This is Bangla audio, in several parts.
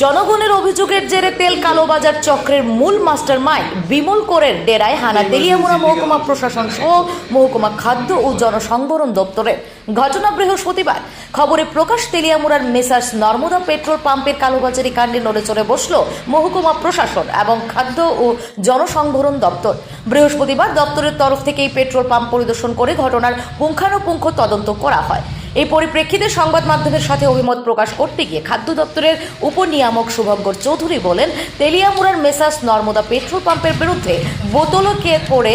জনগণের অভিযোগের জেরে তেল কালোবাজার চক্রের মূল মাস্টার মাইন্ড বিমল কোরের ডেরায় হানা। তেলিয়ামুড়া মহকুমা প্রশাসন সহ মহকুমা খাদ্য ও জনসংবরণ দপ্তরের। ঘটনা বৃহস্পতিবার। খবরে প্রকাশ তেলিয়ামুড়ার মেসার্স নর্মদা পেট্রোল পাম্পের কালোবাজারি কাণ্ডে নড়ে চড়ে বসল মহকুমা প্রশাসন এবং খাদ্য ও জনসংবরণ দপ্তর। বৃহস্পতিবার দপ্তরের তরফ থেকে এই পেট্রোল পাম্প পরিদর্শন করে ঘটনার পুঙ্খানুপুঙ্খ তদন্ত করা হয়। এই পরিপ্রেক্ষিতে সংবাদ মাধ্যমের সাথে অভিমত প্রকাশ করতে গিয়ে খাদ্য দপ্তরের উপনিয়ামক শুভঙ্কর চৌধুরী বলেন, তেলিয়ামুড়ার মেসাস নর্মদা পেট্রোল পাম্পের বিরুদ্ধে বোতলকে করে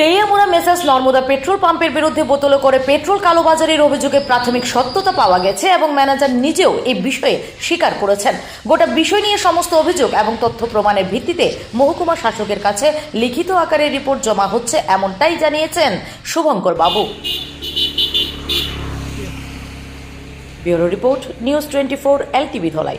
তেলিয়ামুড়া মেসার্স নর্মদা পেট্রোল পাম্পের বিরুদ্ধে বোতল করে পেট্রোল কালোবাজারির অভিযোগে প্রাথমিক সত্যতা পাওয়া গেছে এবং ম্যানেজার নিজেও এই বিষয়ে স্বীকার করেছেন। গোটা বিষয় নিয়ে সমস্ত অভিযোগ এবং তথ্য প্রমাণের ভিত্তিতে মহকুমা শাসকের কাছে লিখিত আকারে রিপোর্ট জমা হচ্ছে এমনটাই জানিয়েছেন Shubhankar babu. Bureau report, news twenty four, LTV Dhalai.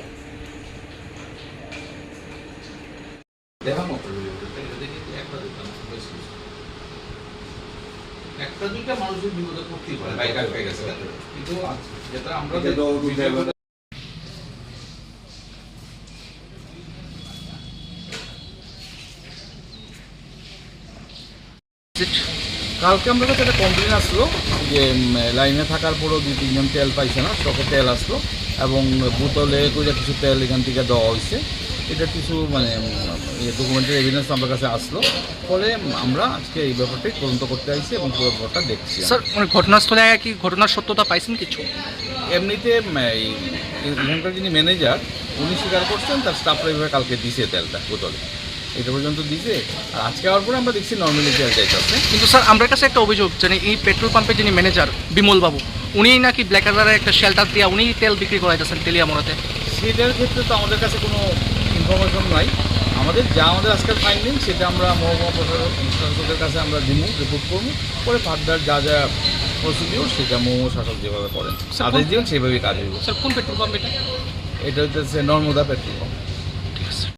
একটা দুইটা মানুষের বিপদে পড়তেই পারে বাইক আটকে গেছে কিন্তু যেটা আমরা তো কালকে আমার কাছে একটা কমপ্লেন আসলো যে লাইনে থাকার পরেও দুই তিনজন তেল পাইছে না স্টকে তেল আসলো এবং বোতলে করে কিছু তেল এখান থেকে দেওয়া হয়েছে এটা কিছু মানে ডকুমেন্টারি এভিডেন্স আমার কাছে আসলো। ফলে আমরা আজকে এই ব্যাপারটি তদন্ত করতে আইছি এবং পুরো ব্যাপারটা দেখছি। স্যার মানে ঘটনাস্থলে কি ঘটনার সত্যতা পাইছেন কিছু? এমনিতে এই এখানকার যিনি ম্যানেজার উনি স্বীকার করছেন তার স্টাফরা এইভাবে কালকে দিছে তেলটা বোতলে। এটা পর্যন্ত দিছে। আর আজকে আওয়ার পরে আমরা দেখছি নর্মালি তেল যাইতেছে কিন্তু স্যার আমার কাছে একটা অভিযোগ জানি এই পেট্রোল পাম্পের যিনি ম্যানেজার বিমল বাবু উনি নাকি ব্ল্যাক কালারের একটা শেল্টার দিয়ে উনি তেল বিক্রি করাইতেছেন তেলিয়ামোড়াতে? সেটার ক্ষেত্রে তো আমাদের কাছে কোনো ইনফরমেশন নাই। আমাদের যা আমাদের আজকাল ফাইন্ডিং সেটা আমরা মহকুমা প্রশাসকের শাসকের কাছে আমরা দিব রিপোর্ট করব। পরে ফার্দার যা যা প্রসিডিওর সেটা মহকুমা শাসক যেভাবে করেন আদেশ দিবেন সেভাবেই কাজ হইব। স্যার কোন পেট্রোল পাম্প এটা? এটা হচ্ছে নর্মদা পেট্রোল পাম্প